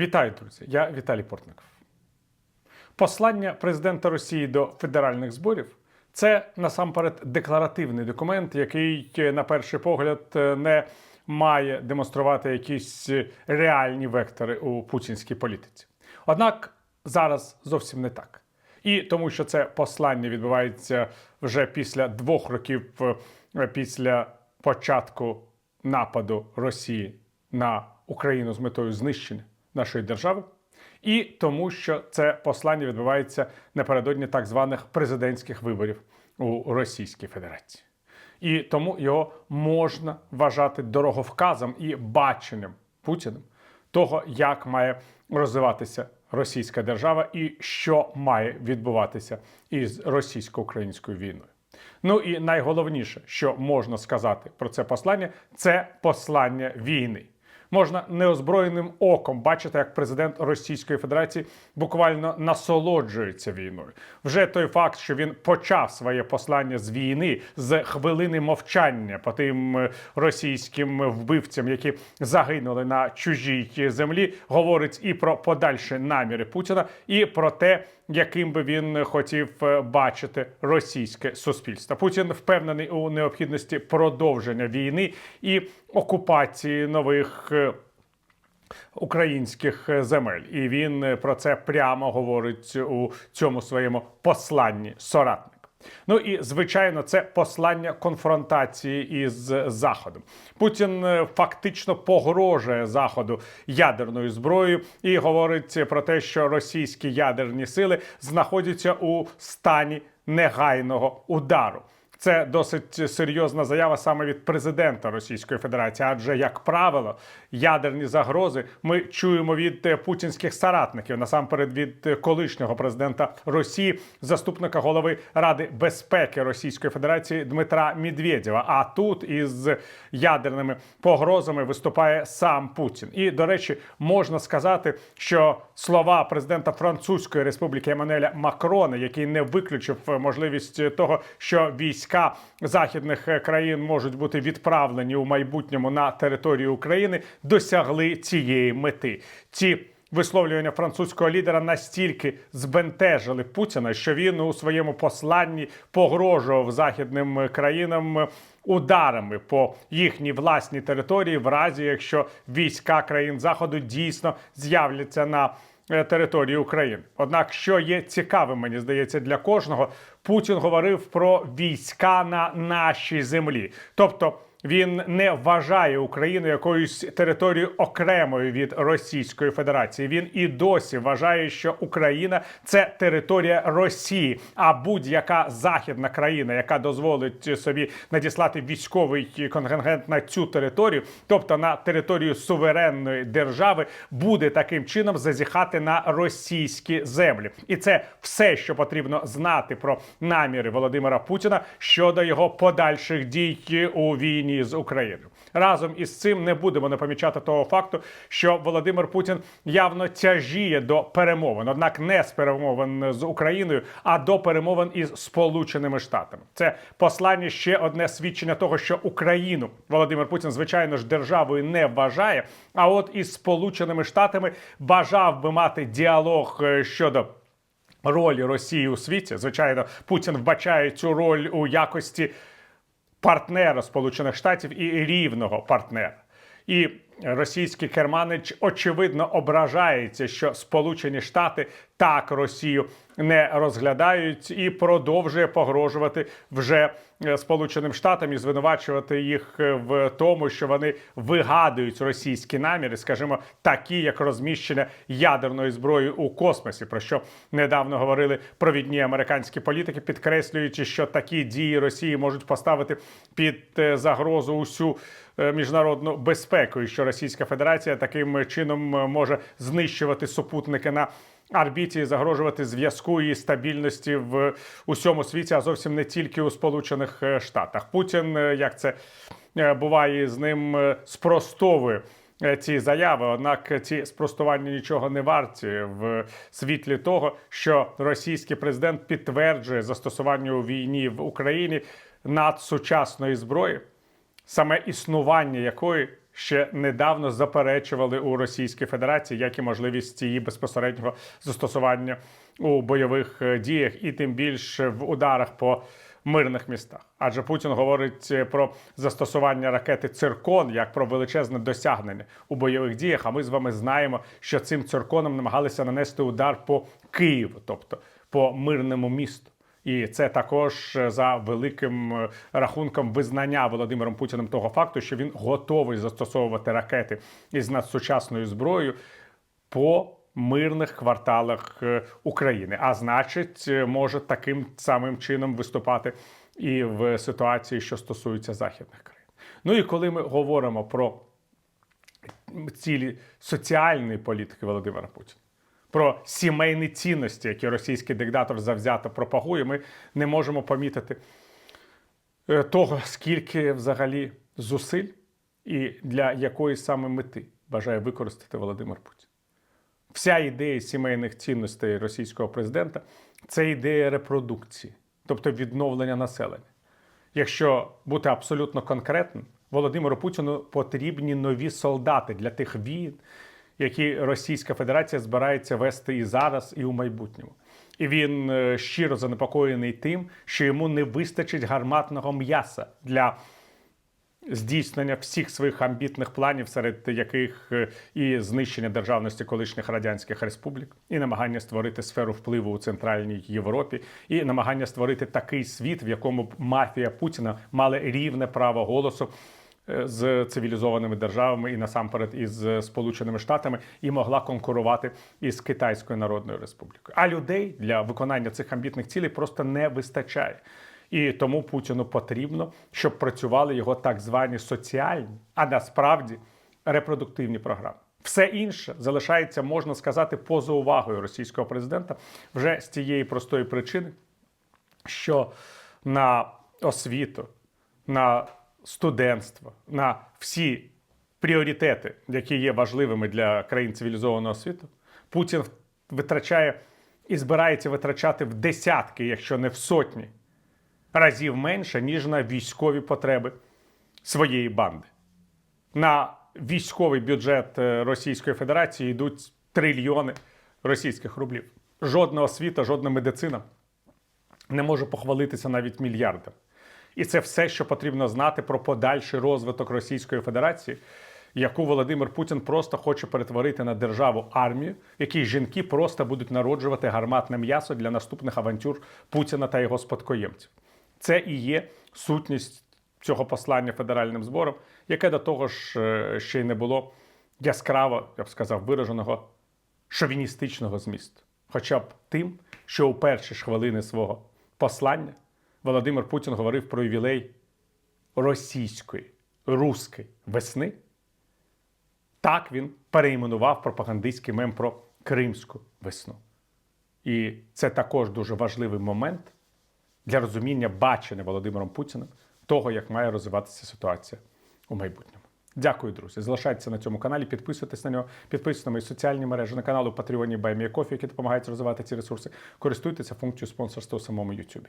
Вітаю, друзі! Я Віталій Портников. Послання президента Росії до федеральних зборів це насамперед декларативний документ, який, на перший погляд, не має демонструвати якісь реальні вектори у путінській політиці. Однак зараз зовсім не так. І тому, що це послання відбувається вже після двох років е, після початку нападу Росії на Україну з метою знищення нашої держави, і тому, що це послання відбувається напередодні так званих президентських виборів у Російській Федерації. І тому його можна вважати дороговказом і баченням Путіним того, як має розвиватися російська держава і що має відбуватися із російсько-українською війною. Ну і найголовніше, що можна сказати про це послання, це послання війни. Можна неозброєним оком бачити, як президент Російської Федерації буквально насолоджується війною. Вже той факт, що він почав своє послання з війни з хвилини мовчання по тим е, російським вбивцям, які загинули на чужій землі, говорить і про подальші наміри Путіна, і про те, яким би він хотів е, бачити російське суспільство. Путін впевнений у необхідності продовження війни і окупації нових. е, Українських е, земель, і він про це прямо говорить у цьому своєму посланні соратник. Ну і звичайно, це послання конфронтації із Заходом. Путін е, фактично погрожує Заходу ядерною зброєю і говорить про те, що російські ядерні сили знаходяться у стані негайного удару. Це досить серйозна заява саме від президента Російської Федерації. Адже, як правило, ядерні загрози ми чуємо від е, путінських соратників, насамперед від е, колишнього президента Росії, заступника голови Ради безпеки Російської Федерації Дмитра Медведєва. А тут із ядерними погрозами виступає сам Путін. І до речі, можна сказати, що слова президента Французької республіки Еммануеля Макрона, який не виключив е, можливість того, що війська західних е, країн можуть бути відправлені у майбутньому на територію України, досягли цієї мети. Ці Висловлювання французького лідера настільки збентежили Путіна, що він у своєму посланні погрожував західним країнам ударами по їхній власній території, в разі якщо війська країн заходу дійсно з'являться на території України. Однак, що є цікавим, мені здається, для кожного, Путін говорив про війська на нашій землі, тобто. Він не вважає Україну якоюсь територією окремою від Російської Федерації. Він і досі вважає, що Україна це територія Росії. А будь-яка західна країна, яка дозволить собі надіслати військовий контингент на цю територію, тобто на територію суверенної держави, буде таким чином зазіхати на російські землі. І це все, що потрібно знати про наміри Володимира Путіна щодо його подальших дій у війні з Україною. Разом із цим не будемо не помічати того факту, що Володимир Путін явно тяжіє до перемовин, однак не з перемовин з Україною, а до перемовин із Сполученими Штатами. Це послання ще одне свідчення того, що Україну Володимир Путін, звичайно ж, державою не вважає. А от із Сполученими Штатами бажав би мати діалог е, щодо. Ролі Росії у світі, звичайно, Путін вбачає цю роль у якості партнера Сполучених Штатів і рівного партнера. І російський керманич очевидно ображається, що Сполучені Штати так Росію не розглядають і продовжує погрожувати вже е, Сполученим Штатам і звинувачувати їх е, в тому, що вони вигадують російські наміри, скажімо, такі як розміщення ядерної зброї у космосі, про що недавно говорили провідні американські політики, підкреслюючи, що такі дії Росії можуть поставити під е, загрозу усю міжнародну безпеку, і що Російська Федерація таким чином може знищувати супутники на орбіті загрожувати зв'язку і стабільності в усьому світі, а зовсім не тільки у Сполучених е, Штатах. Путін, е, як це е, буває з ним, спростовує. Ці заяви, однак ці спростування нічого не варті в світлі того, що російський президент підтверджує застосування у війні в Україні надсучасної зброї, саме існування якої ще недавно заперечували у Російській Федерації, як і можливість її безпосереднього застосування у бойових е, діях, і тим більше в ударах по мирних містах. Адже Путін говорить е, про застосування ракети Циркон як про величезне досягнення у бойових діях. А ми з вами знаємо, що цим цирконом намагалися нанести удар по Києву, тобто по мирному місту. І це також е, за великим е, рахунком визнання Володимиром Путіним того факту, що він готовий застосовувати ракети із надсучасною зброєю по мирних кварталах е, України. А значить, може таким самим чином виступати і в ситуації, що стосується західних країн. Ну і коли ми говоримо про цілі соціальної політики Володимира Путіна. Про сімейні цінності, які російський диктатор завзято пропагує, ми не можемо помітити е, того, скільки взагалі зусиль і для якої саме мети бажає використати Володимир Путін. Вся ідея сімейних цінностей російського президента це ідея репродукції, тобто відновлення населення. Якщо бути абсолютно конкретним, Володимиру Путіну потрібні нові солдати для тих війн, які Російська Федерація збирається вести і зараз, і у майбутньому. І він е, щиро занепокоєний тим, що йому не вистачить гарматного м'яса для здійснення всіх своїх амбітних планів, серед яких е, і знищення державності колишніх радянських республік, і намагання створити сферу впливу у Центральній Європі, і намагання створити такий світ, в якому б мафія Путіна мала рівне право голосу. Е, З цивілізованими державами і насамперед із е, Сполученими Штатами і могла конкурувати із Китайською Народною Республікою. А людей для виконання цих амбітних цілей просто не вистачає. І тому Путіну потрібно, щоб працювали його так звані соціальні, а насправді репродуктивні програми. Все інше залишається, можна сказати, поза увагою російського президента вже з тієї простої причини, що на освіту, на студентство, на всі пріоритети, які є важливими для країн цивілізованого світу, Путін витрачає і збирається витрачати в десятки, якщо не в сотні разів менше, ніж на військові потреби своєї банди. На військовий бюджет е, Російської Федерації йдуть трильйони російських рублів. Жодна освіта, жодна медицина не може похвалитися навіть мільярдом. І це все, що потрібно знати про подальший розвиток Російської Федерації, яку Володимир Путін просто хоче перетворити на державу армію, в якій жінки просто будуть народжувати гарматне м'ясо для наступних авантюр Путіна та його спадкоємців. Це і є сутність цього послання федеральним збором, яке до того ж е, ще й не було яскраво, я б сказав, вираженого шовіністичного змісту. Хоча б тим, що у перші ж хвилини свого послання Володимир Путін говорив про ювілей російської, руської весни. Так він переіменував пропагандистський мем про Кримську весну. І це також дуже важливий момент для розуміння бачення Володимиром Путіним того, як має розвиватися ситуація у майбутньому. Дякую, друзі. Залишайтеся на цьому каналі, підписуйтесь на нього, підписуйтесь на мої соціальні мережі, на канал у Патреоні Баймія.Кофі, які допомагають розвивати ці ресурси. Користуйтеся функцією спонсорства у самому Ютубі.